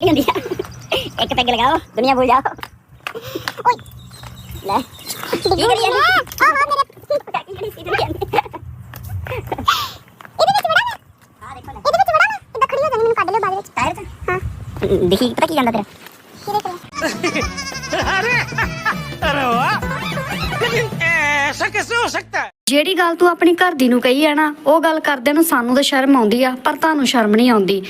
ਨਹੀਂ ਹੁੰਦੀ ਆ ਇੱਕ ਪੈਗ ਲਗਾਓ ਦੁਨੀਆ ਭੁੱਲ ਜਾਓ ਓਏ ਲੈ ਕੀ ਕਰੀ ਜਾਂਦੀ ਆ ਆ ਮੇਰੇ ਕੀ ਕਰੀ ਸੀ ਦੁਨੀਆ ਇਹਦੇ ਵਿੱਚ ਵੜਾ ਨਾ ਆ ਦੇਖੋ ਲੈ ਇਹਦੇ ਵਿੱਚ ਵੜਾ ਨਾ ਕਿੱਦਾਂ ਖੜੀ ਹੋ ਜਾਂਦੀ ਮੈਨੂੰ ਕੱਢ ਲਿਓ ਬਾਅਦ ਵਿੱਚ ਟਾਇਰ ਤੇ ਹਾਂ ਦੇਖੀ ਪਤਾ ਕੀ ਜਾਂਦਾ ਤੇਰਾ ਇਹਦੇ ਤੇ अरे वाह लेकिन ऐसा कैसे हो सकता है ਜਿਹੜੀ ਗੱਲ ਤੂੰ ਆਪਣੀ ਘਰ ਦੀ ਨੂੰ ਕਹੀ ਹੈ ਨਾ, ਉਹ ਗੱਲ ਕਰਦੇ ਨੂੰ ਸਾਨੂੰ ਤਾਂ ਸ਼ਰਮ ਆਉਂਦੀ ਆ, ਪਰ ਤੁਹਾਨੂੰ ਸ਼ਰਮ ਨਹੀਂ ਆਉਂਦੀ।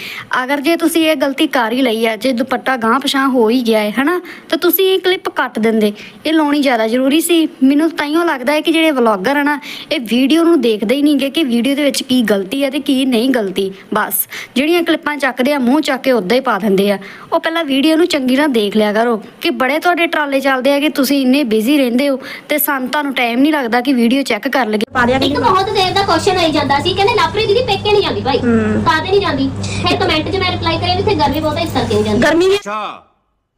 ਅਗਰ ਜੇ ਤੁਸੀਂ ਇਹ ਗਲਤੀ ਕਰ ਹੀ ਲਈ ਹੈ, ਜੇ ਦੁਪੱਟਾ ਗਾਂ ਪਛਾਂ ਹੋ ਹੀ ਗਿਆ ਹੈ, ਹਨਾ, ਤਾਂ ਤੁਸੀਂ ਇਹ ਕਲਿੱਪ ਕੱਟ ਦਿੰਦੇ। ਇਹ ਲਾਉਣੀ ਜ਼ਿਆਦਾ ਜ਼ਰੂਰੀ ਸੀ। ਮੈਨੂੰ ਤਾਈਓ ਲੱਗਦਾ ਹੈ ਕਿ ਜਿਹੜੇ ਵਲੌਗਰ ਹਨ ਇਹ ਵੀਡੀਓ ਨੂੰ ਦੇਖਦੇ ਹੀ ਨਹੀਂਗੇ ਕਿ ਵੀਡੀਓ ਦੇ ਵਿੱਚ ਕੀ ਗਲਤੀ ਹੈ ਤੇ ਕੀ ਨਹੀਂ ਗਲਤੀ। ਬਸ, ਜਿਹੜੀਆਂ ਕਲਿੱਪਾਂ ਚੱਕਦੇ ਆ, ਮੂੰਹ ਚੱਕ ਕੇ ਉਦਾਂ ਹੀ ਪਾ ਦਿੰਦੇ ਆ। ਉਹ ਪਹਿਲਾਂ ਵੀਡੀਓ ਨੂੰ ਚੰਗੀ ਤਰ੍ਹਾਂ ਦੇਖ ਲਿਆ ਕਰੋ ਕਿ ਬੜੇ ਤੁਹਾਡੇ ਟਰਾਲੇ ਚੱਲਦੇ ਆ ਕਿ ਤੁਸੀਂ ਇੰਨੇ ਬਿਜ਼ੀ ਰਹਿੰਦੇ ਹੋ ਤੇ ਸਾਨੂੰ ਤੁਹਾਨੂੰ ਟਾਈਮ ਨਹੀਂ ਲੱਗਦਾ ਕਿ ਵੀਡੀਓ ਚੈੱਕ ਕਰ ਲਈਏ ਪਾ ਦਿਆ ਇੱਕ ਬਹੁਤ ਦੇਰ ਦਾ ਕੁਐਸਚਨ ਆਈ ਜਾਂਦਾ ਸੀ ਕਹਿੰਦੇ ਲਾਪਰੀ ਦੀਦੀ ਪੇਕੇ ਨਹੀਂ ਜਾਂਦੀ ਭਾਈ ਕਾਦੇ ਨਹੀਂ ਜਾਂਦੀ ਫਿਰ ਕਮੈਂਟ 'ਚ ਮੈਂ ਰਿਪਲਾਈ ਕਰਿਆ ਵੀ ਇੱਥੇ ਗਰਮੀ ਬਹੁਤ ਹੈ ਇਸ ਕਰਕੇ ਨਹੀਂ ਜਾਂਦੀ ਗਰਮੀ ਵੀ अच्छा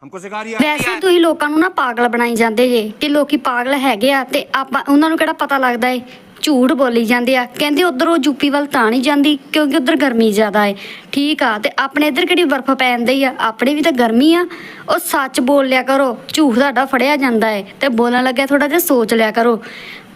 हमको सिखा रही है ਵੈਸੇ ਤੁਸੀਂ ਲੋਕਾਂ ਨੂੰ ਨਾ ਪਾਗਲ ਬਣਾਈ ਜਾਂਦੇ ਜੇ ਕਿ ਲੋਕੀ ਪਾਗਲ ਹੈਗੇ ਆ ਤੇ ਆਪਾਂ ਉਹਨਾਂ ਨੂੰ ਕਿਹੜਾ ਪਤਾ ਲੱਗਦਾ ਏ ਝੂਠ ਬੋਲੀ ਜਾਂਦੇ ਆ ਕਹਿੰਦੇ ਉਧਰ ਉਹ ਯੂਪੀ ਵੱਲ ਤਾਂ ਨਹੀਂ ਜਾਂਦੀ ਕਿਉਂਕਿ ਉਧਰ ਗਰਮੀ ਜ਼ਿਆਦਾ ਏ ਠੀਕ ਆ ਤੇ ਆਪਣੇ ਇੱਧਰ ਕਿਹੜੀ ਬਰਫ਼ ਪੈਂਦੀ ਆ ਆਪਣੇ ਵੀ ਤਾਂ ਗਰਮੀ ਆ ਉਹ ਸੱਚ ਬੋਲ ਲਿਆ ਕਰੋ ਝੂਠ ਤੁਹਾਡਾ ਫੜਿਆ ਜਾਂਦਾ ਏ ਤੇ ਬੋਲਣ ਲੱਗਿਆ ਥੋੜਾ ਜਿਹਾ ਸੋਚ ਲਿਆ ਕਰੋ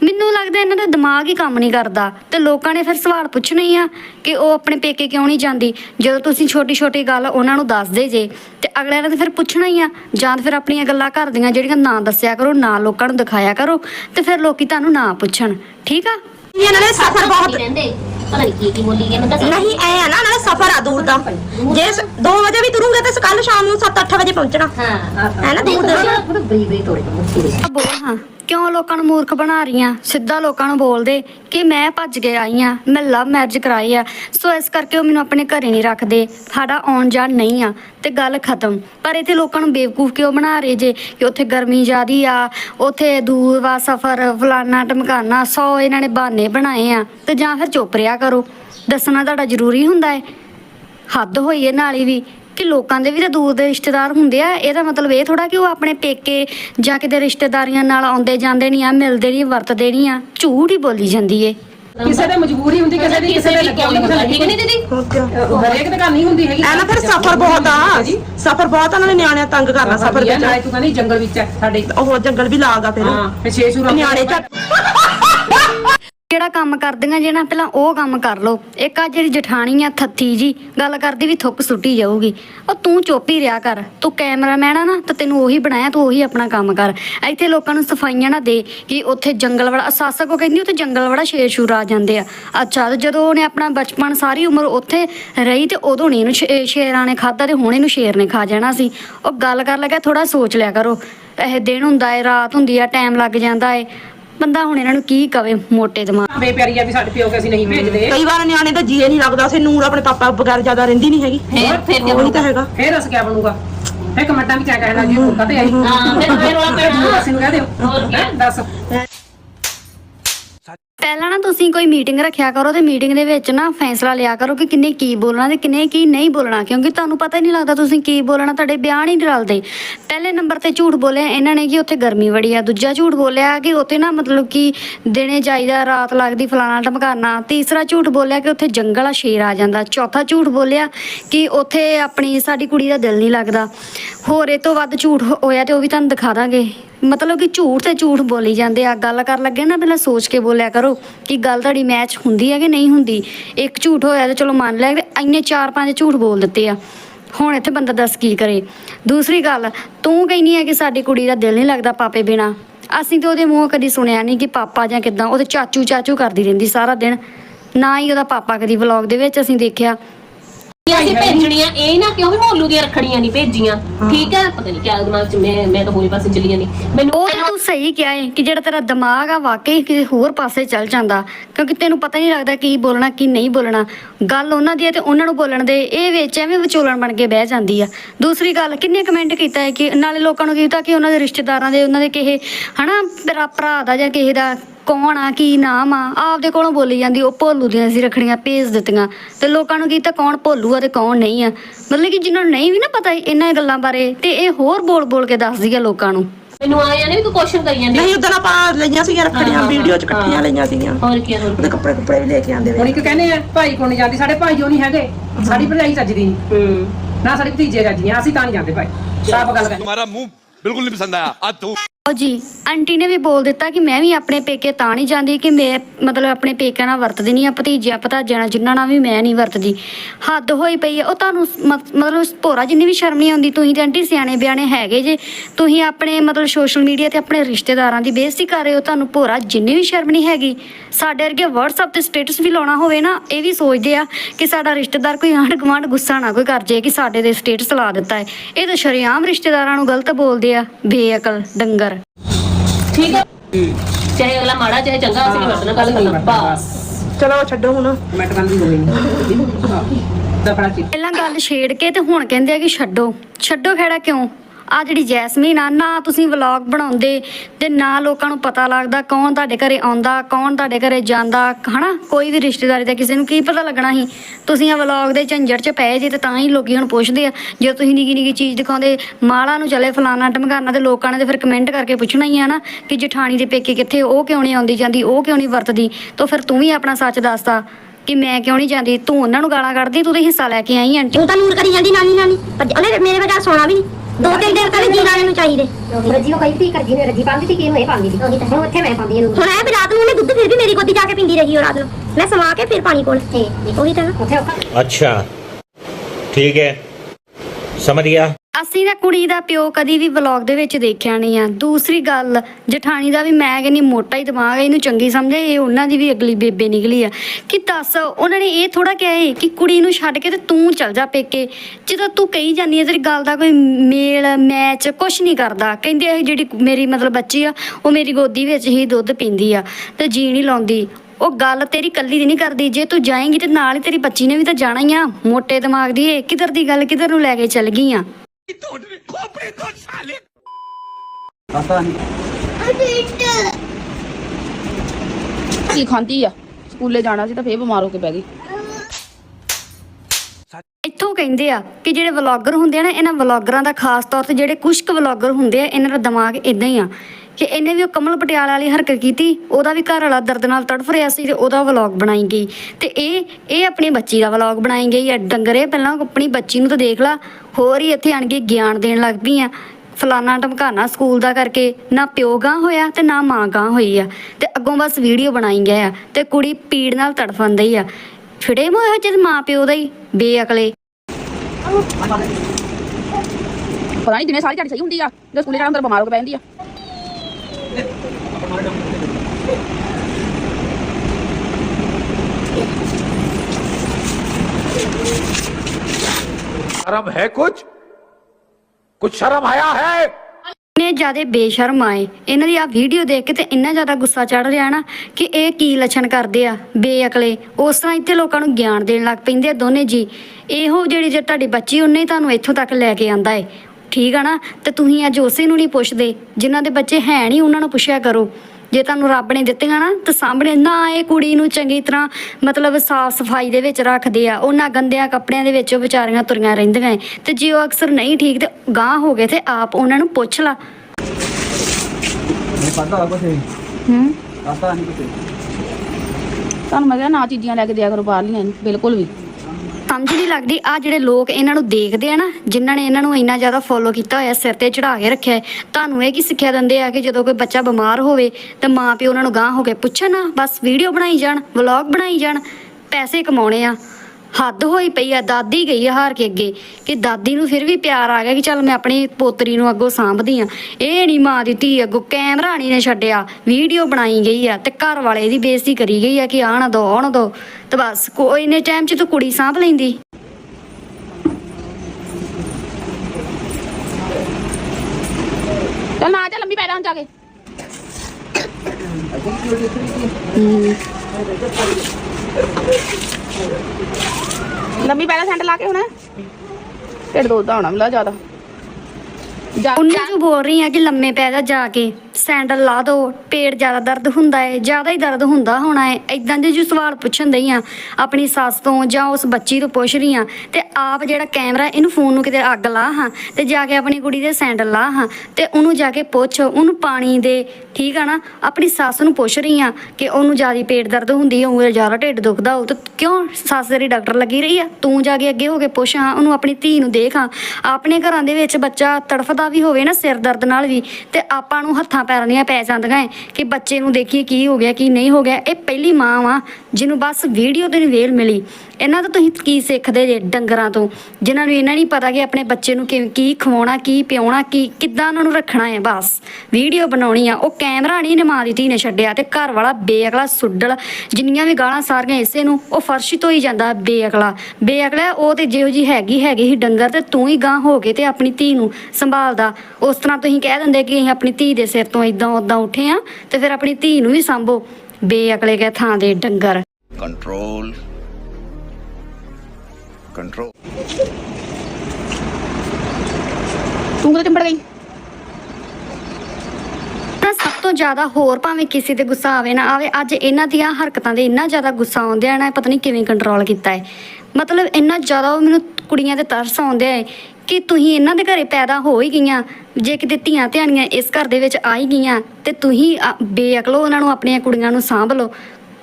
ਮੈਨੂੰ ਲੱਗਦਾ ਇਹਨਾਂ ਦਾ ਦਿਮਾਗ ਹੀ ਕੰਮ ਨਹੀਂ ਕਰਦਾ ਤੇ ਲੋਕਾਂ ਨੇ ਫਿਰ ਸਵਾਲ ਪੁੱਛਣੇ ਹੀ ਆ ਕਿ ਉਹ ਆਪਣੇ ਪੇਕੇ ਕਿਉਂ ਨਹੀਂ ਜਾਂਦੀ? ਜਦੋਂ ਤੁਸੀਂ ਛੋਟੀ ਛੋਟੀ ਗੱਲ ਉਹਨਾਂ ਨੂੰ ਦੱਸਦੇ ਜੇ ਤੇ ਅਗਲਿਆਂ ਨੇ ਤਾਂ ਫਿਰ ਪੁੱਛਣਾ ਹੀ ਆ। ਜਾਂ ਫਿਰ ਆਪਣੀਆਂ ਗੱਲਾਂ ਘਰ ਦੀਆਂ ਜਿਹੜੀਆਂ ਨਾ ਦੱਸਿਆ ਕਰੋ ਨਾ ਲੋਕਾਂ ਨੂੰ ਦਿਖਾਇਆ ਕਰੋ ਤੇ ਫਿਰ ਲੋਕੀ ਤੁਹਾਨੂੰ ਨਾ ਪੁੱਛਣ। ਠੀਕ ਆ? ਇਹਨਾਂ ਨੇ ਸਫ਼ਰ ਬਹੁਤ ਨਹੀਂ ਰਹਿੰਦੇ। ਪਤਾ ਨਹੀਂ ਕੀ ਕੀ ਬੋਲੀ ਗਏ ਮੈਂ ਤਾਂ ਨਹੀਂ ਐ ਆ ਨਾ ਨਾਲੇ ਸਫ਼ਰ ਆ ਦੂਰ ਦਾ। ਜੇ 2 ਵਜੇ ਵੀ ਤੁਰੂਗੇ ਤੇ ਕੱਲ ਸ਼ਾਮ ਨੂੰ 7-8 ਵਜੇ ਪਹੁੰਚਣਾ। ਹਾਂ। ਹੈ ਨਾ ਦੂਰ ਦਾ। ਆ ਬੋਲ ਹਾਂ। ਕਿਉਂ ਲੋਕਾਂ ਨੂੰ ਮੂਰਖ ਬਣਾ ਰਹੀਆਂ ਸਿੱਧਾ ਲੋਕਾਂ ਨੂੰ ਬੋਲਦੇ ਕਿ ਮੈਂ ਭੱਜ ਕੇ ਆਈ ਆ, ਮੈਂ ਲਵ ਮੈਰਿਜ ਕਰਾਈ ਆ। ਸੋ ਇਸ ਕਰਕੇ ਉਹ ਮੈਨੂੰ ਆਪਣੇ ਘਰੇ ਨਹੀਂ ਰੱਖਦੇ, ਸਾਡਾ ਆਉਣ ਜਾਣ ਨਹੀਂ ਆ ਤੇ ਗੱਲ ਖਤਮ। ਪਰ ਇੱਥੇ ਲੋਕਾਂ ਨੂੰ ਬੇਵਕੂਫ ਕਿਉਂ ਬਣਾ ਰਹੇ ਜੇ? ਕਿ ਉੱਥੇ ਗਰਮੀ ਜ਼ਿਆਦੀ ਆ, ਉੱਥੇ ਦੂਰ ਵਾ ਸਫ਼ਰ, ਫਲਾਨਾ ਟਮਕਾਨਾ ਸੌ ਇਹਨਾਂ ਨੇ ਬਹਾਨੇ ਬਣਾਏ ਆ ਤੇ ਜਾਂ ਫਿਰ ਚੁੱਪ ਰਿਹਾ ਕਰੋ। ਦੱਸਣਾ ਤੁਹਾਡਾ ਜ਼ਰੂਰੀ ਹੁੰਦਾ ਹੈ। ਹੱਦ ਹੋਈ ਹੈ ਨਾਲੀ ਵੀ। ਕਿ ਲੋਕਾਂ ਦੇ ਵੀ ਤਾਂ ਦੂਰ ਦੇ ਰਿਸ਼ਤੇਦਾਰ ਹੁੰਦੇ ਆ ਇਹਦਾ ਮਤਲਬ ਇਹ ਥੋੜਾ ਕਿ ਉਹ ਆਪਣੇ ਪੇਕੇ ਜਾਂ ਕਿਤੇ ਰਿਸ਼ਤੇਦਾਰੀਆਂ ਨਾਲ ਆਉਂਦੇ ਜਾਂਦੇ ਨਹੀਂ ਆ ਮਿਲਦੇ ਨਹੀਂ ਵਰਤਦੇ ਨਹੀਂ ਆ ਝੂਠ ਹੀ ਬੋਲੀ ਜਾਂਦੀ ਏ। ਕਿਸੇ ਦੇ ਮਜਬੂਰੀ ਹੁੰਦੀ ਕਿਸੇ ਦੀ ਕਿਸੇ ਦੇ ਲੱਗੀ ਹੁੰਦੀ ਠੀਕ ਨਹੀਂ ਦੀਦੀ? ਹਰੇਕ ਦੇ ਘਰ ਨਹੀਂ ਹੁੰਦੀ ਹੈਗੀ। ਐ ਨਾ ਫਿਰ ਸਫ਼ਰ ਬਹੁਤ ਆ। ਸਫ਼ਰ ਬਹੁਤ ਆ ਨਾਲੇ ਨਿਆਣਿਆਂ ਤੰਗ ਕਰਨਾ ਸਫ਼ਰ ਵਿੱਚ। ਨਾਲੇ ਤੂੰ ਕਹਿੰਦੀ ਜੰਗਲ ਵਿੱਚ ਹੈ ਸਾਡੇ। ਉਹ ਜੰਗਲ ਵੀ ਲਾਗਾ ਫਿਰ। ਹਾਂ ਫੇ ਛੇ ਸੂਰ ਨਿਆਣੇ ਝੱਟ ਜਿਹੜਾ ਕੰਮ ਕਰਦੀਆਂ ਜੇ ਨਾ, ਪਹਿਲਾਂ ਉਹ ਕੰਮ ਕਰ ਲਓ। ਇੱਕ ਆ ਜਿਹੜੀ ਜਠਾਣੀ ਆ ਥੱਥੀ ਜੀ, ਗੱਲ ਕਰਦੀ ਵੀ ਥੁੱਕ ਸੁੱਟੀ ਜਾਊਗੀ। ਉਹ ਤੂੰ ਚੁੱਪ ਹੀ ਰਿਹਾ ਕਰ। ਤੂੰ ਕੈਮਰਾਮੈਨ ਆ ਨਾ, ਤਾਂ ਤੈਨੂੰ ਉਹੀ ਬਣਾਇਆ, ਤੂੰ ਉਹੀ ਆਪਣਾ ਕੰਮ ਕਰ। ਇੱਥੇ ਲੋਕਾਂ ਨੂੰ ਸਫਾਈਆਂ ਨਾ ਦੇ ਕਿ ਉੱਥੇ ਜੰਗਲ ਵਾਲਾ ਸੱਸ ਕੋ ਕਹਿੰਦੀ, ਉੱਥੇ ਜੰਗਲ ਵਾਲਾ ਸ਼ੇਰ ਸ਼ੂਰ ਆ ਜਾਂਦੇ ਆ। ਅੱਛਾ ਜਦੋਂ ਉਹਨੇ ਆਪਣਾ ਬਚਪਨ, ਸਾਰੀ ਉਮਰ ਉੱਥੇ ਰਹੀ, ਤੇ ਉਦੋਂ ਨਹੀਂ ਇਹਨੂੰ ਸ਼ੇ- ਸ਼ੇਰਾਂ ਨੇ ਖਾਦਾ ਤੇ ਹੁਣ ਇਹਨੂੰ ਸ਼ੇਰ ਨੇ ਖਾ ਜਾਣਾ ਸੀ। ਉਹ ਗੱਲ ਕਰ ਲੱਗਾ ਥੋੜਾ ਸੋਚ ਲਿਆ ਕਰੋ। ਇਹ ਦਿਨ ਹੁੰਦਾ ਏ, ਰਾਤ ਹੁੰਦੀ ਆ ਟਾਈਮ ਲੱਗ ਜਾਂਦਾ ਏ। ਬੰਦਾ ਹੁਣ ਇਹਨਾਂ ਨੂੰ ਕੀ ਕਵੇ ਮੋਟੇ ਦਿਮਾਗ ਬੇਪਿਆਰੀ ਆ ਵੀ ਸਾਡੇ ਪਿਓ ਕੇ ਅਸੀਂ ਨਹੀਂ ਭੇਜਦੇ ਕਈ ਵਾਰ ਨਿਆਣੇ ਦਾ ਜੀਏ ਨਹੀਂ ਲੱਗਦਾ ਉਸੇ ਨੂਰ ਆਪਣੇ ਪਾਪਾ ਬਗੈਰ ਜ਼ਿਆਦਾ ਰਹਿੰਦੀ ਨਹੀਂ ਹੈਗੀ। ਫਿਰ ਫਿਰ ਕਿਆ ਉਹੀ ਤਾਂ ਹੈਗਾ। ਫੇਰ ਅਸ ਕਿਆ ਬਣੂਗਾ? ਫੇ ਕਮੈਂਟਾਂ ਵਿੱਚ ਆ ਕਹਿਣਾ ਜੀ ਉਹ ਕਹਤੇ ਆਈ? ਹਾਂ ਫਿਰ ਫਿਰ ਰੋਲਾ ਪੈਣਾ ਅਸੀਂ ਨੂੰ ਕਹਿ ਦਿਓ। ਹੋਰ ਕੀ? ਦੱਸ। ਪਹਿਲਾਂ ਨਾ ਤੁਸੀਂ ਕੋਈ ਮੀਟਿੰਗ ਰੱਖਿਆ ਕਰੋ ਤੇ ਮੀਟਿੰਗ ਦੇ ਵਿੱਚ ਨਾ ਫੈਸਲਾ ਲਿਆ ਕਰੋ ਕਿ ਕਿੰਨੇ ਕੀ ਬੋਲਣਾ ਤੇ ਕਿੰਨੇ ਕੀ ਨਹੀਂ ਬੋਲਣਾ, ਕਿਉਂਕਿ ਤੁਹਾਨੂੰ ਪਤਾ ਹੀ ਨਹੀਂ ਲੱਗਦਾ ਤੁਸੀਂ ਕੀ ਬੋਲਣਾ, ਤੁਹਾਡੇ ਬਿਆਨ ਹੀ ਨਹੀਂ ਰਲਦੇ। ਪਹਿਲੇ ਨੰਬਰ ਤੇ ਝੂਠ ਬੋਲਿਆ, ਇਹਨਾਂ ਨੇ ਕਿ ਉੱਥੇ ਗਰਮੀ ਬੜੀ ਆ। ਦੂਜਾ ਝੂਠ ਬੋਲਿਆ ਕਿ ਉੱਥੇ ਨਾ ਮਤਲਬ ਕਿ ਦਿਨੇ ਜਾਈਦਾ, ਰਾਤ ਲੱਗਦੀ ਫਲਾਣਾ ਢਮਕਾਨਾ। ਤੀਸਰਾ ਝੂਠ ਬੋਲਿਆ ਕਿ ਉੱਥੇ ਜੰਗਲ ਆ, ਸ਼ੇਰ ਆ ਜਾਂਦਾ। ਚੌਥਾ ਝੂਠ ਬੋਲਿਆ ਕਿ ਉੱਥੇ ਆਪਣੀ ਸਾਡੀ ਕੁੜੀ ਦਾ ਦਿਲ ਨਹੀਂ ਲੱਗਦਾ। ਹੋਰ ਇਹ ਤੋਂ ਵੱਧ ਝੂਠ ਹੋਇਆ ਤੇ ਉਹ ਵੀ ਤੁਹਾਨੂੰ ਦਿਖਾ ਦਾਂਗੇ। ਮਤਲਬ ਕਿ ਝੂਠ ਤੇ ਝੂਠ ਬੋਲੀ ਜਾਂਦੇ ਆ। ਗੱਲ ਕਰਨ ਲੱਗੇ ਨਾ, ਪਹਿਲਾਂ ਸੋਚ ਕੇ ਬੋਲਿਆ ਕਰੋ ਕਿ ਗੱਲ ਤੁਹਾਡੀ ਮੈਚ ਹੁੰਦੀ ਹੈ ਕਿ ਨਹੀਂ ਹੁੰਦੀ। ਇੱਕ ਝੂਠ ਹੋਇਆ ਤੇ ਚਲੋ ਮੰਨ ਲਿਆ ਇੰਨੇ ਚਾਰ ਪੰਜ ਝੂਠ ਬੋਲ ਦਿੱਤੇ ਆ। ਹੁਣ ਇੱਥੇ ਬੰਦਾ ਦੱਸ ਕੀ ਕਰੇ? ਦੂਸਰੀ ਗੱਲ, ਤੂੰ ਕਹਿੰਦੀ ਹੈ ਕਿ ਸਾਡੀ ਕੁੜੀ ਦਾ ਦਿਲ ਨਹੀਂ ਲੱਗਦਾ ਪਾਪੇ ਬਿਨਾ। ਅਸੀਂ ਤੇ ਉਹਦੇ ਮੂੰਹੋਂ ਕਦੀ ਸੁਣਿਆ ਨਹੀਂ ਕਿ ਪਾਪਾ ਜਾਂ ਕਿਦਾਂ ਉਹਦੇ ਚਾਚੂ ਚਾਚੂ ਕਰਦੀ ਰਹਿੰਦੀ ਸਾਰਾ ਦਿਨ। ਨਾ ਹੀ ਉਹਦਾ ਪਾਪਾ ਕਦੀ ਵਲੌਗ ਦੇ ਵਿੱਚ ਅਸੀਂ ਦੇਖਿਆ। ਅਸੀਂ ਭੇਜਣੀਆਂ ਇਹ ਨਾ ਕਿਉਂ ਵੀ ਮੋਲੂ ਦੀਆਂ ਰੱਖੜੀਆਂ ਨਹੀਂ ਭੇਜੀਆਂ? ਠੀਕ ਹੈ? ਪਤਾ ਨਹੀਂ ਕਿਆ ਦਿਮਾਗ 'ਚ ਮੈਂ ਮੈਂ ਤਾਂ ਹੋਰੇ ਪਾਸੇ ਚੱਲੀ ਜਾਂਦੀ। ਮੈਨੂੰ ਉਹ ਤਾਂ ਤੂੰ ਸਹੀ ਕਿਹਾ ਏ ਕਿ ਜਿਹੜਾ ਤੇਰਾ ਦਿਮਾਗ ਆ ਵਾਕਈ ਕਿਸੇ ਹੋਰ ਪਾਸੇ ਚੱਲ ਜਾਂਦਾ। ਕਿਉਂਕਿ ਤੈਨੂੰ ਪਤਾ ਨਹੀਂ ਲੱਗਦਾ ਕੀ ਬੋਲਣਾ ਕੀ ਨਹੀਂ ਬੋਲਣਾ। ਗੱਲ ਉਹਨਾਂ ਦੀ ਹੈ ਤੇ ਉਹਨਾਂ ਨੂੰ ਬੋਲਣ ਦੇ। ਇਹ ਵਿੱਚ ਐਵੇਂ ਵਿਚੋਲਣ ਬਣ ਕੇ ਬਹਿ ਜਾਂਦੀ ਆ। ਦੂਸਰੀ ਗੱਲ ਕਿੰਨੇ ਕਮੈਂਟ ਕੀਤਾ ਹੈ ਕਿ ਨਾਲੇ ਲੋਕਾਂ ਨੂੰ ਕੀਤਾ ਕਿ ਉਹਨਾਂ ਦੇ ਰਿਸ਼ਤੇਦਾਰਾਂ ਦੇ ਉਹਨਾਂ ਦੇ ਕਿਸੇ ਹਨਾ ਤੇਰਾ ਭਰਾ ਦਾ ਜਾਂ ਕਿਸੇ ਦਾ ਕੌਣ ਆ ਕੀ ਨਾਮ ਆ ਆਪਦੇ ਕੋਲੋਂ ਬੋਲੀ ਜਾਂਦੀ ਉਹ ਭੋਲੂ ਦੀਆਂ ਸੀ ਰੱਖੜੀਆਂ ਭੇਜ ਦਿੱਤੀਆਂ ਤੇ ਲੋਕਾਂ ਨੂੰ ਕੀਤਾ ਕੌਣ ਭੋਲੂ ਆ ਤੇ ਕੌਣ ਨਹੀਂ ਆ ਮਤਲਬ ਕਿ ਜਿਨ੍ਹਾਂ ਨੂੰ ਨਹੀਂ ਵੀ ਨਾ ਪਤਾ ਇਹਨਾਂ ਗੱਲਾਂ ਬਾਰੇ ਤੇ ਇਹ ਹੋਰ ਬੋਲ ਬੋਲ ਕੇ ਦੱਸਦੀ ਆ ਲੋਕਾਂ ਨੂੰ ਮੈਨੂੰ ਆਇਆ ਨੇ ਵੀ ਤੂੰ ਕੁਐਸਚਨ ਕਰੀ ਜਾਂਦੀ ਨਹੀਂ ਉਦੋਂ ਆਪਾਂ ਲਈਆਂ ਸੀਗੀਆਂ ਰੱਖੜੀਆਂ ਵੀਡੀਓ ਚ ਇਕੱਠੀਆਂ ਲਈਆਂ ਸੀਗੀਆਂ ਹੋਰ ਕੀ ਹੋਰ ਉਹਦੇ ਕੱਪੜੇ ਕੁਪੜੇ ਵੀ ਲੈ ਕੇ ਆਂਦੇ ਹੁਣ ਵੇ ਇੱਕ ਕਹਿੰਦੇ ਆ ਭਾਈ ਕੋਲ ਨਹੀਂ ਜਾਂਦੀ ਸਾਡੇ ਭਾਈ ਜੋ ਨਹੀਂ ਹੈਗੇ ਸਾਡੀ ਭਰਜਾਈ ਚੱਜਦੀ ਨਹੀਂ ਹੂੰ ਨਾ ਸਾਡੇ ਭਤੀਜੇ ਰਾਜੀਆਂ ਅਸੀਂ ਤਾਂ ਨਹੀਂ ਜਾਂਦੇ ਭਾਈ ਸਾਫ ਗੱਲ ਕਰ तुम्हारा मुंह बिल्कुल नहीं पसंद आया आज तू ਉਹ ਜੀ, ਆਂਟੀ ਨੇ ਵੀ ਬੋਲ ਦਿੱਤਾ ਕਿ ਮੈਂ ਵੀ ਆਪਣੇ ਪੇਕੇ ਤਾਂ ਨਹੀਂ ਜਾਂਦੀ ਕਿ ਮੈਂ ਮਤਲਬ ਆਪਣੇ ਪੇਕਿਆਂ ਨਾਲ ਵਰਤਦੀ ਨਹੀਂ ਆ, ਭਤੀਜਿਆਂ, ਭਤਾਜਿਆਂ ਨਾਲ ਜਿਨ੍ਹਾਂ ਨਾਲ ਵੀ ਮੈਂ ਨਹੀਂ ਵਰਤਦੀ। ਹੱਦ ਹੋਈ ਪਈ ਹੈ ਉਹ ਤੁਹਾਨੂੰ ਮ- ਮਤਲਬ ਭੋਰਾ ਜਿੰਨੀ ਵੀ ਸ਼ਰਮ ਨਹੀਂ ਆਉਂਦੀ, ਤੁਸੀਂ ਤੇ ਆਂਟੀ ਸਿਆਣੇ ਬਿਆਣੇ ਹੈਗੇ ਜੇ। ਤੁਸੀਂ ਆਪਣੇ ਮਤਲਬ ਸੋਸ਼ਲ ਮੀਡੀਆ ਤੇ ਆਪਣੇ ਰਿਸ਼ਤੇਦਾਰਾਂ ਦੀ ਬੇਇੱਜ਼ਤੀ ਕਰ ਰਹੇ ਹੋ, ਤੁਹਾਨੂੰ ਭੋਰਾ ਜਿੰਨੀ ਵੀ ਸ਼ਰਮ ਨਹੀਂ ਹੈਗੀ। ਸਾਡੇ ਵਰਗੇ WhatsApp ਤੇ ਸਟੇਟਸ ਵੀ ਲਾਉਣਾ ਹੋਵੇ ਨਾ, ਇਹ ਵੀ ਸੋਚਦੇ ਆ ਕਿ ਸਾਡਾ ਰਿਸ਼ਤੇਦਾਰ ਕੋਈ ਆਂਢ ਗੁਆਂਢ ਗੁੱਸਾ ਨਾ ਕੋਈ ਕਰ ਜੇ ਕਿ ਸਾਡੇ ਦੇ ਸਟੇਟਸ ਲਾ ਦਿੱਤਾ ਹੈ। ਇਹ ਤਾਂ ਸ਼ਰੇਆਮ ਰਿਸ਼ਤੇਦਾਰਾਂ ਨੂੰ ਗਲਤ ਬੋਲਦੇ ਆ, ਬੇਅਕਲ, ਡੰਗਰ। ਠੀਕ ਹੈ ਚਾਹੇ ਅਗਲਾ ਮਾੜਾ ਚਾਹੇ ਚੰਗਾ ਅਸੀਂ ਨਹੀਂ ਵਰਤਣਾ ਗੱਲ ਕਰਨਾ। ਬਸ। ਚਲੋ ਛੱਡੋ ਹੁਣ। ਕਮੈਂਟ ਕਰਨ ਦੀ ਲੋੜ ਨਹੀਂ ਦਫੜਾ ਚੀ ਪਹਿਲਾਂ ਗੱਲ ਛੇੜ ਕੇ ਤੇ ਹੁਣ ਕਹਿੰਦੇ ਆ ਕਿ ਛੱਡੋ। ਛੱਡੋ ਖੇੜਾ ਕਿਉਂ? ਆ ਜਿਹੜੀ ਜੈਸਮੀਨ ਆ, ਨਾ ਤੁਸੀਂ ਵਲੌਗ ਬਣਾਉਂਦੇ ਤੇ ਨਾ ਲੋਕਾਂ ਨੂੰ ਪਤਾ ਲੱਗਦਾ ਕੌਣ ਤੁਹਾਡੇ ਘਰੇ ਆਉਂਦਾ, ਕੌਣ ਤੁਹਾਡੇ ਘਰੇ ਜਾਂਦਾ, ਹਨਾ? ਕੋਈ ਵੀ ਰਿਸ਼ਤੇਦਾਰੀ ਦਾ ਕਿਸੇ ਨੂੰ ਕੀ ਪਤਾ ਲੱਗਣਾ ਸੀ? ਤੁਸੀਂ ਆ ਵਲੌਗ ਦੇ ਝੰਜਟ 'ਚ ਪਏ ਜੇ ਤੇ ਤਾਂ ਹੀ ਲੋਕੀ ਹੁਣ ਪੁੱਛਦੇ ਆ। ਜੇ ਤੁਸੀਂ ਨਿੱਕੀ ਨਿੱਕੀ ਚੀਜ਼ ਦਿਖਾਉਂਦੇ, ਮਾਲਾ ਨੂੰ ਚਲੇ ਫਲਾਣਾ ਟਮਕਾਣਾ ਤੇ ਲੋਕਾਂ ਨੇ ਤੇ ਫਿਰ ਕਮੈਂਟ ਕਰਕੇ ਪੁੱਛਣਾ ਹੀ ਆ ਨਾ ਕਿ ਜਠਾਣੀ ਦੇ ਪੇਕੇ ਕਿੱਥੇ, ਉਹ ਕਿਉਂ ਨਹੀਂ ਆਉਂਦੀ ਜਾਂਦੀ, ਉਹ ਕਿਉਂ ਨਹੀਂ ਵਰਤਦੀ? ਤਾਂ ਫਿਰ ਤੂੰ ਵੀ ਆਪਣਾ ਸੱਚ ਦੱਸਦਾ ਕਿ ਮੈਂ ਕਿਉਂ ਨਹੀਂ ਜਾਂਦੀ? ਤੂੰ ਉਹਨਾਂ ਨੂੰ ਗਾਲਾਂ ਕੱਢਦੀ, ਤੂੰ ਤੇ ਹਿੱਸਾ ਲੈ ਕੇ ਆਈ ਆਂਟੀ। ਤੂੰ ਤਾਂ ਨੂਰ ਕਰੀ ਜਾਂਦੀ ਨਾਨੀ ਨਾਨੀ ਪਰ ਉਹਨੇ ਮੇਰੇ ਬਗੈਰ ਸੋਣਾ ਵੀ ਨਹੀਂ। ਦੋ ਤਿੰਨ ਦਿਨ ਪਹਿਲੇ ਜੀਨ ਵਾਲੇ ਚਾਹੀਦੇ। ਰੱਜੀ ਨੂੰ ਕਹੀ ਤੀ ਕਰਦੀ ਨੇ ਰੱਜੀ ਪਾਉਂਦੀ ਤੀ ਕਿ ਇਹਨੂੰ ਇਹ ਪਾਉਂਦੀ ਸੀ। ਹੁਣ ਉੱਥੇ ਮੈਂ ਪਾਉਂਦੀ ਇਹਨੂੰ। ਹੁਣ ਐ ਵੀ ਰਾਤ ਨੂੰ ਉਹਨੇ ਦੁੱਧ ਫਿਰ ਵੀ ਮੇਰੀ ਗੋਦੀ ਜਾ ਕੇ ਪੀਂਦੀ ਰਹੀ ਉਹ ਰਾਤ ਨੂੰ। ਮੈਂ ਸਮਾ ਕੇ ਫਿਰ ਪਾਣੀ ਕੋਲ। ਉਹੀ ਤਾਂ। ਉੱਥੇ ਔਖਾ। ਅੱਛਾ। ਠੀਕ ਹੈ। ਸਮਝ ਗਿਆ? ਅਸੀਂ ਤਾਂ ਕੁੜੀ ਦਾ ਪਿਓ ਕਦੀ ਵੀ ਵਲੌਗ ਦੇ ਵਿੱਚ ਦੇਖਿਆ ਨਹੀਂ ਆ। ਦੂਸਰੀ ਗੱਲ, ਜਠਾਣੀ ਦਾ ਵੀ ਮੈਂ ਕਹਿੰਦੀ ਮੋਟਾ ਹੀ ਦਿਮਾਗ ਹੈ ਇਹਨੂੰ ਚੰਗੀ ਸਮਝੇ ਇਹ ਉਹਨਾਂ ਦੀ ਵੀ ਅਗਲੀ ਬੇਬੇ ਨਿਕਲੀ ਆ। ਕਿ ਦੱਸ, ਉਹਨਾਂ ਨੇ ਇਹ ਥੋੜਾ ਕਿਹਾ ਏ ਕਿ ਕੁੜੀ ਨੂੰ ਛੱਡ ਕੇ ਤੇ ਤੂੰ ਚੱਲ ਜਾ ਪੇਕੇ। ਜਦੋਂ ਤੂੰ ਕਹੀ ਜਾਂਦੀ ਹੈ ਤੇਰੀ ਗੱਲ ਦਾ ਕੋਈ ਮੇਲ, ਮੈਚ ਕੁਛ ਨਹੀਂ ਕਰਦਾ। ਕਹਿੰਦੇ ਇਹ ਜਿਹੜੀ ਮੇਰੀ ਮਤਲਬ ਬੱਚੀ ਆ, ਉਹ ਮੇਰੀ ਗੋਦੀ ਵਿੱਚ ਹੀ ਦੁੱਧ ਪੀਂਦੀ ਆ ਤੇ ਜੀ ਨਹੀਂ ਲਾਉਂਦੀ। ਉਹ ਗੱਲ ਤੇਰੀ ਕੱਲੀ ਦੀ ਨਹੀਂ ਕਰਦੀ। ਜੇ ਤੂੰ ਜਾਏਂਗੀ ਤੇ ਨਾਲ ਹੀ ਤੇਰੀ ਬੱਚੀ ਨੇ ਵੀ ਤਾਂ ਜਾਣਾ ਹੀ ਆ। ਮੋਟੇ ਦਿਮਾਗ ਦੀ ਇਹ ਕਿਧਰ ਦੀ ਗੱਲ ਕਿਧਰ ਨੂੰ ਲੈ ਕੇ ਚੱਲ ਗਈ ਆ? ਕੀ ਖਾਂਦੀ ਆ। ਸਕੂਲੇ ਜਾਣਾ ਸੀ ਤਾਂ ਫੇਰ ਬਿਮਾਰ ਹੋ ਕੇ ਪੈ ਗਈ। ਇੱਥੋਂ ਕਹਿੰਦੇ ਆ ਕਿ ਜਿਹੜੇ ਵਲੌਗਰ ਹੁੰਦੇ ਆ ਨਾ ਇਹਨਾਂ ਵਲੌਗਰਾਂ ਦਾ ਖਾਸ ਤੌਰ ਤੇ ਜਿਹੜੇ ਕੁਸ਼ਕ ਕੁ ਵਲੌਗਰ ਹੁੰਦੇ ਆ ਇਹਨਾਂ ਦਾ ਦਿਮਾਗ ਇਦਾਂ ਹੀ ਆ। ਕਿ ਇਹਨੇ ਵੀ ਉਹ ਕਮਲ ਪਟਿਆਲਾ ਵਾਲੀ ਹਰਕਤ ਕੀਤੀ, ਉਹਦਾ ਵੀ ਘਰ ਵਾਲਾ ਦਰਦ ਨਾਲ ਤੜਫ ਰਿਹਾ ਸੀ ਤੇ ਉਹਦਾ ਵਲੌਗ ਬਣਾਈ ਗਈ। ਤੇ ਇਹ ਇਹ ਆਪਣੀ ਬੱਚੀ ਦਾ ਵਲੌਗ ਬਣਾਈ ਗਈ ਆ। ਡੰਗਰੇ ਪਹਿਲਾਂ ਆਪਣੀ ਬੱਚੀ ਨੂੰ ਤਾਂ ਦੇਖ ਲਾ, ਹੋਰ ਹੀ ਇੱਥੇ ਆਣ ਕੇ ਗਿਆਨ ਦੇਣ ਲੱਗ ਪਈ ਆ। ਫਲਾਨਾ ਢਮਕਾਨਾ ਸਕੂਲ ਦਾ ਕਰਕੇ ਨਾ ਪਿਓ ਗਾਂ ਹੋਇਆ ਤੇ ਨਾ ਮਾਂ ਗਾਂ ਹੋਈ ਆ। ਤੇ ਅੱਗੋਂ ਬਸ ਵੀਡੀਓ ਬਣਾਈ ਗਿਆ ਆ ਤੇ ਕੁੜੀ ਪੀੜ ਨਾਲ ਤੜਫਣ ਦਈ ਆ। ਫਿੜੇ ਮੋਏ ਜਦ ਮਾਂ ਪਿਓ ਦਾ ਹੀ, ਬੇਅਕਲੇ। ਪਤਾ ਨਹੀਂ ਦਿਨੇ ਸਾਰੀ ਝਾੜੀ ਸਹੀ ਹੁੰਦੀ ਆ, ਜਦੋਂ ਸਕੂਲੇ ਜਾਣਾ ਹੁੰਦਾ ਬਿਮਾਰ ਹੋ ਕੇ ਬਹਿ ਜਾਂਦੀ ਆ। शर्म है कुछ कुछ शर्म आया है ਨੇ ਜਿਆਦੇ ਬੇਸ਼ਰਮ ਆਏ ਇਹਨਾਂ ਦੀ ਆ ਵੀਡੀਓ ਦੇਖ ਕੇ ਤੇ ਇੰਨਾ ਜ਼ਿਆਦਾ ਗੁੱਸਾ ਚੜ ਰਿਹਾ ਨਾ ਕਿ ਇਹ ਕੀ ਲੱਛਣ ਕਰਦੇ ਆ ਬੇਅਕਲੇ ਉਸ ਤਰ੍ਹਾਂ ਇੱਥੇ ਲੋਕਾਂ ਨੂੰ ਗਿਆਨ ਦੇਣ ਲੱਗ ਪੈਂਦੇ ਆ ਦੋਨੇ ਜੀ ਇਹੋ ਜਿਹੜੀ ਜੇ ਤੁਹਾਡੀ ਬੱਚੀ ਉਹਨੇ ਹੀ ਤੁਹਾਨੂੰ ਇੱਥੋਂ ਤੱਕ ਲੈ ਕੇ ਆਂਦਾ ਏ ਠੀਕ ਆ ਨਾ ਤੇ ਤੁਸੀਂ ਅੱਜ ਉਸੇ ਨੂੰ ਨਹੀਂ ਪੁੱਛਦੇ ਜਿਨ੍ਹਾਂ ਦੇ ਬੱਚੇ ਹੈ ਨਹੀਂ ਉਹਨਾਂ ਨੂੰ ਪੁੱਛਿਆ ਕਰੋ। ਜੇ ਤੁਹਾਨੂੰ ਰੱਬ ਨੇ ਦਿੱਤੀਆਂ ਨਾ ਤਾਂ ਸਾਹਮਣੇ ਨਾ ਇਹ ਕੁੜੀ ਨੂੰ ਚੰਗੀ ਤਰ੍ਹਾਂ ਮਤਲਬ ਸਾਫ਼ ਸਫ਼ਾਈ ਦੇ ਵਿੱਚ ਰੱਖਦੇ ਆ। ਉਹਨਾਂ ਗੰਦਿਆਂ ਕੱਪੜਿਆਂ ਦੇ ਵਿੱਚ ਉਹ ਵਿਚਾਰੀਆਂ ਤੁਰੀਆਂ ਰਹਿੰਦੀਆਂ ਏ। ਤੇ ਜੇ ਉਹ ਅਕਸਰ ਨਹੀਂ ਠੀਕ ਤੇ ਗਾਂ ਹੋ ਗਏ ਤੇ ਆਪ ਉਹਨਾਂ ਨੂੰ ਪੁੱਛ ਲਾ। ਤੁਹਾਨੂੰ ਮੈਂ ਕਿਹਾ ਨਾ ਚੀਜ਼ੀਆਂ ਲੈ ਕੇ ਦਿਆ ਕਰੋ ਬਾਹਰਲੀਆਂ ਬਿਲਕੁਲ ਵੀ। ਸਮਝ ਨਹੀਂ ਲੱਗਦੀ। ਆ ਜਿਹੜੇ ਲੋਕ ਇਹਨਾਂ ਨੂੰ ਦੇਖਦੇ ਆ ਨਾ ਜਿਨ੍ਹਾਂ ਨੇ ਇਹਨਾਂ ਨੂੰ ਇੰਨਾ ਜ਼ਿਆਦਾ ਫੋਲੋ ਕੀਤਾ ਹੋਇਆ ਸਿਰ ਤੇ ਚੜਾ ਕੇ ਰੱਖਿਆ ਹੈ, ਤੁਹਾਨੂੰ ਇਹ ਕੀ ਸਿੱਖਿਆ ਦਿੰਦੇ ਆ ਕਿ ਜਦੋਂ ਕੋਈ ਬੱਚਾ ਬਿਮਾਰ ਹੋਵੇ ਤਾਂ ਮਾਂ ਪਿਓ ਉਹਨਾਂ ਨੂੰ ਗਾਂਹ ਹੋ ਕੇ ਪੁੱਛਣ ਨਾ ਬਸ ਵੀਡੀਓ ਬਣਾਈ ਜਾਣ ਵਲੌਗ ਬਣਾਈ ਜਾਣ ਪੈਸੇ ਕਮਾਉਣੇ ਆ। ਹੱਦ ਹੋਈ ਪਈ ਆ ਦਾਦੀ ਗਈ ਆ ਹਾਰ ਕੇ ਅੱਗੇ ਕਿ ਦਾਦੀ ਨੂੰ ਫਿਰ ਵੀ ਪਿਆਰ ਆ ਗਿਆ ਕਿ ਚੱਲ ਮੈਂ ਆਪਣੀ ਪੋਤਰੀ ਨੂੰ ਅੱਗੋਂ ਸਾਂਭਦੀ ਆ। ਇਹ ਨਹੀਂ ਮਾਂ ਦੀ ਧੀ ਅੱਗੋਂ ਕੈਮਰਾ ਨਹੀਂ ਨੇ ਛੱਡਿਆ ਵੀਡੀਓ ਬਣਾਈ ਗਈ ਆ ਤੇ ਘਰ ਵਾਲੇ ਦੀ ਬੇਇੱਜ਼ਤੀ ਕਰੀ ਗਈ ਆ ਕਿ ਆਹ ਨਾ ਦੋ ਨਾ ਦੋ ਤੇ ਬਸ ਕੋਈ ਨੇ ਟਾਈਮ 'ਚ ਤੂੰ ਕੁੜੀ ਸਾਂਭ ਲੈਂਦੀ? ਚੱਲ ਨਾ ਚੱਲ ਲੰਮੀ ਪੈ ਜਾ ਹੁਣ ਜਾ ਕੇ ਲੰਮੀ ਪੈ ਸੈਂਟ ਲਾ ਕੇ ਹੁਣ। ਢਿੱਡ ਦੁਖਦਾ ਹੋਣਾ ਮਿਲਾ ਜ਼ਿਆਦਾ। ਜਾ ਉਹਨਾਂ ਨੂੰ ਬੋਲ ਰਹੀ ਆ ਕਿ ਲੰਮੇ ਪੈ ਜਾ ਜਾ ਕੇ। ਸੈਂਡਲ ਲਾ ਦੋ, ਪੇਟ ਜ਼ਿਆਦਾ ਦਰਦ ਹੁੰਦਾ ਹੈ ਜ਼ਿਆਦਾ ਹੀ ਦਰਦ ਹੁੰਦਾ ਹੋਣਾ ਹੈ ਇਦਾਂ ਦੇ ਜੋ ਸਵਾਲ ਪੁੱਛਣ ਦਈ ਆ, ਆਪਣੀ ਸੱਸ ਤੋਂ ਜਾਂ ਉਸ ਬੱਚੀ ਤੋਂ ਪੁੱਛ ਰਹੀ ਆ, ਤੇ ਆਪ ਜਿਹੜਾ ਕੈਮਰਾ ਇਹਨੂੰ ਫੋਨ ਨੂੰ ਕਿਤੇ ਅੱਗ ਲਾ ਹਾਂ, ਤੇ ਜਾ ਕੇ ਆਪਣੀ ਕੁੜੀ ਦੇ ਸੈਂਡਲ ਲਾ ਹਾਂ, ਤੇ ਉਹਨੂੰ ਜਾ ਕੇ ਪੁੱਛ, ਉਹਨੂੰ ਪਾਣੀ ਦੇ, ਠੀਕ ਆ ਨਾ? ਆਪਣੀ ਸੱਸ ਨੂੰ ਪੁੱਛ ਰਹੀ ਆ ਕਿ ਉਹਨੂੰ ਜ਼ਿਆਦਾ ਪੇਟ ਦਰਦ ਹੁੰਦੀ ਹੋਊ ਜ਼ਿਆਦਾ ਢਿੱਡ ਦੁਖਦਾ ਹੋਊ ਤੇ ਕਿਉਂ ਸੱਸ ਤੇਰੀ ਡਾਕਟਰ ਲੱਗੀ ਰਹੀ ਆ? ਤੂੰ ਜਾ ਕੇ ਅੱਗੇ ਹੋ ਕੇ ਪੁੱਛ ਹਾਂ, ਉਹਨੂੰ ਆਪਣੀ ਧੀ ਨੂੰ ਦੇਖ ਹਾਂ। ਆਪਣੇ ਘਰਾਂ ਦੇ ਵਿੱਚ ਬੱਚਾ ਤੜਫਦਾ ਵੀ ਹੋਵੇ ਨਾ, ਸਿਰ ਦਰਦ ਨਾਲ ਵੀ, ਤੇ ਆਪਾਂ ਨੂੰ ਹੱਥਾਂ ਪੈਰਾਂ ਦੀਆਂ ਪੈ ਜਾਂਦੀਆਂ ਏ ਕਿ ਬੱਚੇ ਨੂੰ ਦੇਖੀਏ ਕੀ ਹੋ ਗਿਆ, ਕੀ ਨਹੀਂ ਹੋ ਗਿਆ। ਇਹ ਪਹਿਲੀ ਮਾਂ ਵਾ, ਜਿਹਨੂੰ ਬਸ ਵੀਡੀਓ ਤੇ ਵੇਲ ਮਿਲੀ। ਇਹਨਾਂ ਤੋਂ ਤੁਸੀਂ ਕੀ ਸਿੱਖਦੇ ਜੇ ਡੰਗਰਾਂ ਤੋਂ? ਜਿਨ੍ਹਾਂ ਨੂੰ ਇਹਨਾਂ ਨਹੀਂ ਪਤਾ ਕਿ ਆਪਣੇ ਬੱਚੇ ਨੂੰ ਕਿਵੇਂ ਕੀ ਖਵਾਉਣਾ, ਕੀ ਪਿਆਉਣਾ ਕੀ ਕਿੱਦਾਂ ਉਹਨਾਂ ਨੂੰ ਰੱਖਣਾ ਹੈ? ਬਸ। ਵੀਡੀਓ ਬਣਾਉਣੀ ਆ। ਉਹ ਕੈਮਰਾ ਨਹੀਂ ਨੇ ਦੀ ਧੀ ਨੇ ਛੱਡਿਆ ਤੇ ਘਰ ਵਾਲਾ ਬੇਅਕਲਾ ਸੁੱਡਲ, ਜਿੰਨੀਆਂ ਵੀ ਗਾਲਾਂ ਸਾਰੀਆਂ ਇਸੇ ਨੂੰ ਉਹ ਫਰਸ਼ ਤੋਂ ਹੀ ਜਾਂਦਾ ਬੇਅਕਲਾ। ਬੇਅਕਲਾ ਉਹ ਤੇ ਜਿਹੋ ਜੀ ਹੈਗੀ ਹੈਗੀ ਹੀ ਡੰਗਰ ਤੇ ਤੂੰ ਹੀ ਗਾਂ ਹੋ ਕੇ ਤੇ ਆਪਣੀ ਧੀ ਨੂੰ ਸੰਭਾਲਦਾ। ਉਸ ਤਰ੍ਹਾਂ ਤੁਸੀਂ ਕਹਿ ਦਿੰਦੇ ਕਿ ਅਸੀਂ ਆਪਣੀ ਧੀ ਦੇ ਸਿਰ ਤੋਂ ਇਦਾਂ ਉਦਾਂ ਉੱਠੇ ਆ ਤੇ ਫਿਰ ਆਪਣੀ ਧੀ ਨੂੰ ਵੀ ਸੰਭੋ। ਬੇਅਕਲੇ ਕੇ ਥਾਂ ਦੇ ਡੰਗਰ। Control control. ਤੂੰ ਕਿਤੇ ਚੰਬੜ ਗਈ? ਤਾਂ ਸਭ ਤੋਂ ਜ਼ਿਆਦਾ ਹੋਰ ਭਾਵੇਂ ਕਿਸੇ ਤੇ ਗੁੱਸਾ ਆਵੇ ਨਾ ਆਵੇ ਅੱਜ ਇਹਨਾਂ ਦੀਆਂ ਹਰਕਤਾਂ ਦੇ ਇੰਨਾ ਜ਼ਿਆਦਾ ਗੁੱਸਾ ਆਉਂਦਿਆ ਨਾ ਪਤਾ ਨਹੀਂ ਕਿਵੇਂ ਕੰਟਰੋਲ ਕੀਤਾ ਹੈ। ਮਤਲਬ ਇੰਨਾ ਜ਼ਿਆਦਾ ਉਹ ਮੈਨੂੰ ਕੁੜੀਆਂ ਤੇ ਤਰਸ ਆਉਂਦਿਆ ਹੈ ਕਿ ਤੁਸੀਂ ਇਹਨਾਂ ਦੇ ਘਰੇ ਪੈਦਾ ਹੋ ਹੀ ਗਈਆਂ ਜੇ ਕਿਤੇ ਧੀਆਂ ਧਿਆਣੀਆਂ ਇਸ ਘਰ ਦੇ ਵਿੱਚ ਆ ਹੀ ਗਈਆਂ ਤੇ ਤੁਸੀਂ ਬੇਅਕਲੋ ਉਹਨਾਂ ਨੂੰ ਆਪਣੀਆਂ ਕੁੜੀਆਂ ਨੂੰ ਸਾਂਭ ਲਓ।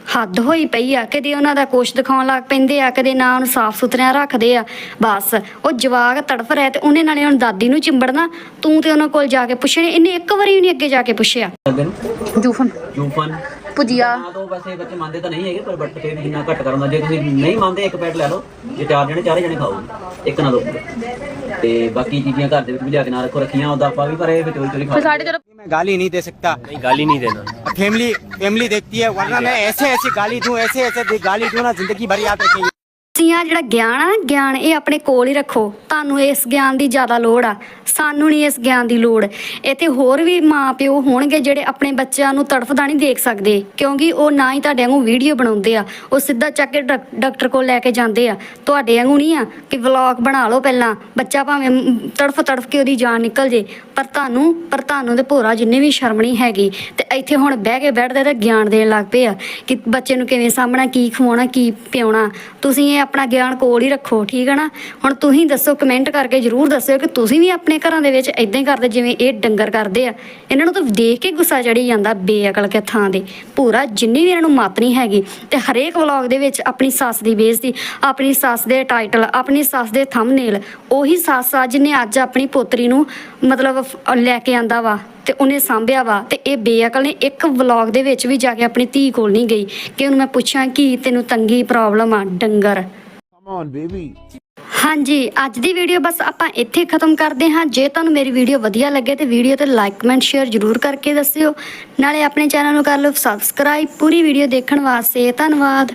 ਹੱਦ ਹੋਈ ਪਈ ਆ ਕਦੇ ਉਹਨਾਂ ਦਾ ਕੋਸ਼ ਦਿਖਾਉਣ ਲੱਗ ਪੈਂਦੇ ਆ ਕਦੇ ਨਾ ਉਹਨੂੰ ਸਾਫ਼ ਸੁਥਰਿਆਂ ਰੱਖਦੇ ਆ ਬਸ। ਉਹ ਜਵਾਕ ਤੜਫ ਰਿਹਾ ਤੇ ਉਹਨੇ ਨਾਲੇ ਹੁਣ ਦਾਦੀ ਨੂੰ ਚਿੰਬੜਨਾ ਤੂੰ ਤੇ ਉਹਨਾਂ ਕੋਲ ਜਾ ਕੇ ਪੁੱਛਣੇ ਇਹਨੇ ਇੱਕ ਵਾਰੀ ਵੀ ਨਹੀਂ ਅੱਗੇ ਜਾ ਕੇ ਪੁੱਛਿਆ। ਜੂਫਨ। ਜੂਫਨ। ਭੁਜੀਆ ਨਾ ਤਾਂ ਵੈਸੇ ਬੱਚੇ ਮੰਨਦੇ ਤਾਂ ਨਹੀਂ ਹੈਗੇ ਪਰ ਬੱਟ ਤੇ ਜਿੰਨਾ ਘੱਟ ਕਰਨ ਦਾ ਜੇ ਤੁਸੀਂ ਨਹੀਂ ਮੰਨਦੇ ਇੱਕ ਪੈਟ ਲੈ ਲਓ ਜੇ ਚਾਰ ਜਣੇ ਚਾਰੇ ਜਣੇ ਖਾਓ ਇੱਕ ਨਾ ਦੋ। ਤੇ ਬਾਕੀ ਚੀਜ਼ਾਂ ਘਰ ਦੇ ਵਿੱਚ ਵੀ ਲਿਆ ਕੇ ਨਾ ਰੱਖੋ ਰੱਖੀਆਂ ਉਹਦਾ ਆਪਾਂ ਵੀ ਪਰ ਇਹ ਚੋਰੀ ਚੋਰੀ ਖਾ ਫਿਰ ਸਾਡੇ ਜਦੋਂ मैं गाली नहीं दे सकता ਨਹੀਂ ਗਾਲੀ ਨਹੀਂ ਦੇਣਾ फैमिली फैमिली देखती है वरना मैं ऐसे ऐसे गाली दूं ऐसे ऐसे दे- गाली दूं ना जिंदगी भर याद रखेंगे ਤੁਸੀਂ ਆ ਜਿਹੜਾ ਗਿਆਨ ਆ ਗਿਆਨ ਇਹ ਆਪਣੇ ਕੋਲ ਹੀ ਰੱਖੋ। ਤੁਹਾਨੂੰ ਇਸ ਗਿਆਨ ਦੀ ਜ਼ਿਆਦਾ ਲੋੜ ਆ। ਸਾਨੂੰ ਨਹੀਂ ਇਸ ਗਿਆਨ ਦੀ ਲੋੜ। ਇੱਥੇ ਹੋਰ ਵੀ ਮਾਪਿਓ ਹੋਣਗੇ ਜਿਹੜੇ ਆਪਣੇ ਬੱਚਿਆਂ ਨੂੰ ਤੜਫਦਾ ਨਹੀਂ ਦੇਖ ਸਕਦੇ, ਕਿਉਂਕਿ ਉਹ ਨਾ ਹੀ ਤੁਹਾਡੇ ਵਾਂਗੂ ਵੀਡੀਓ ਬਣਾਉਂਦੇ ਆ। ਉਹ ਸਿੱਧਾ ਚੱਕ ਕੇ ਡਾਕ- ਡਾਕਟਰ ਕੋਲ ਲੈ ਕੇ ਜਾਂਦੇ ਆ। ਤੁਹਾਡੇ ਵਾਂਗੂ ਨਹੀਂ ਆ ਕਿ ਵਲੌਗ ਬਣਾ ਲਓ ਪਹਿਲਾਂ। ਬੱਚਾ ਭਾਵੇਂ ਤੜਫ ਤੜਫ ਕੇ ਉਹਦੀ ਜਾਨ ਨਿਕਲ ਜੇ, ਪਰ ਤੁਹਾਨੂੰ ਪਰ ਤੁਹਾਨੂੰ ਤੇ ਭੋਰਾ ਜਿੰਨੇ ਵੀ ਸ਼ਰਮ ਨਹੀਂ ਹੈਗੀ। ਤੇ ਇੱਥੇ ਹੁਣ ਬਹਿ ਕੇ ਬੈਠਦੇ ਤੇ ਗਿਆਨ ਦੇਣ ਲੱਗ ਪਏ ਆ ਕਿ ਬੱਚੇ ਨੂੰ ਕਿਵੇਂ ਸਾਹਮਣਾ ਕੀ ਖਵਾਉਣਾ, ਕੀ ਪਿਆਉਣਾ ਤੁਸੀਂ ਇਹ ਆਪਣਾ ਗਿਆਨ ਕੋਲ ਹੀ ਰੱਖੋ, ਠੀਕ ਹੈ ਨਾ? ਹੁਣ ਤੁਸੀਂ ਦੱਸੋ ਕਮੈਂਟ ਕਰਕੇ ਜਰੂਰ ਦੱਸਿਓ ਕਿ ਤੁਸੀਂ ਵੀ ਆਪਣੇ ਘਰਾਂ ਦੇ ਵਿੱਚ ਇਦਾਂ ਹੀ ਕਰਦੇ, ਜਿਵੇਂ ਇਹ ਡੰਗਰ ਕਰਦੇ ਆ। ਇਹਨਾਂ ਨੂੰ ਤਾਂ ਦੇਖ ਕੇ ਗੁੱਸਾ ਚੜੀ ਜਾਂਦਾ ਬੇਅਕਲ ਕੇ ਥਾਂ ਦੇ ਪੂਰਾ ਜਿੰਨੀ ਵੀ ਇਹਨਾਂ ਨੂੰ ਮੱਤ ਨਹੀਂ ਹੈਗੀ, ਤੇ ਹਰੇਕ ਵਲੌਗ ਦੇ ਵਿੱਚ ਆਪਣੀ ਸੱਸ ਦੀ ਬੇਇੱਜ਼ਤੀ, ਆਪਣੀ ਸੱਸ ਦੇ ਟਾਈਟਲ ਆਪਣੀ ਸੱਸ ਦੇ ਥੰਬਨੇਲ ਉਹੀ ਸੱਸ ਆ ਜਿਹਨੇ ਅੱਜ ਆਪਣੀ ਪੋਤਰੀ ਨੂੰ ਮਤਲਬ ਲੈ ਕੇ ਆਂਦਾ ਵਾ, ਤੇ ਉਹਨੇ ਸਾਂਭਿਆ ਵਾ, ਤੇ ਇਹ ਬੇਅਕਲ ਨੇ ਇੱਕ ਵਲੌਗ ਦੇ ਵਿੱਚ ਵੀ ਜਾ ਕੇ ਆਪਣੀ ਧੀ ਕੋਲ ਨਹੀਂ ਗਈ, ਕਿ ਉਹਨੂੰ ਮੈਂ ਪੁੱਛਾਂ, ਕਿ ਤੈਨੂੰ ਤੰਗੀ ਪ੍ਰੋਬਲਮ ਆ, ਡੰਗਰ? ਹਾਂਜੀ, ਅੱਜ ਦੀ ਵੀਡੀਓ ਬਸ ਆਪਾਂ ਇੱਥੇ ਖਤਮ ਕਰਦੇ ਹਾਂ। ਜੇ ਤੁਹਾਨੂੰ ਮੇਰੀ ਵੀਡੀਓ ਵਧੀਆ ਲੱਗੇ ਤੇ ਵੀਡੀਓ ਤੇ ਲਾਈਕ ਕਮੈਂਟ ਸ਼ੇਅਰ ਜਰੂਰ ਕਰਕੇ ਦੱਸਿਓ। ਨਾਲੇ ਆਪਣੇ ਚੈਨਲ ਨੂੰ ਕਰ ਲਓ ਸਬਸਕ੍ਰਾਈਬ ਪੂਰੀ ਵੀਡੀਓ ਦੇਖਣ ਵਾਸਤੇ ਧੰਨਵਾਦ।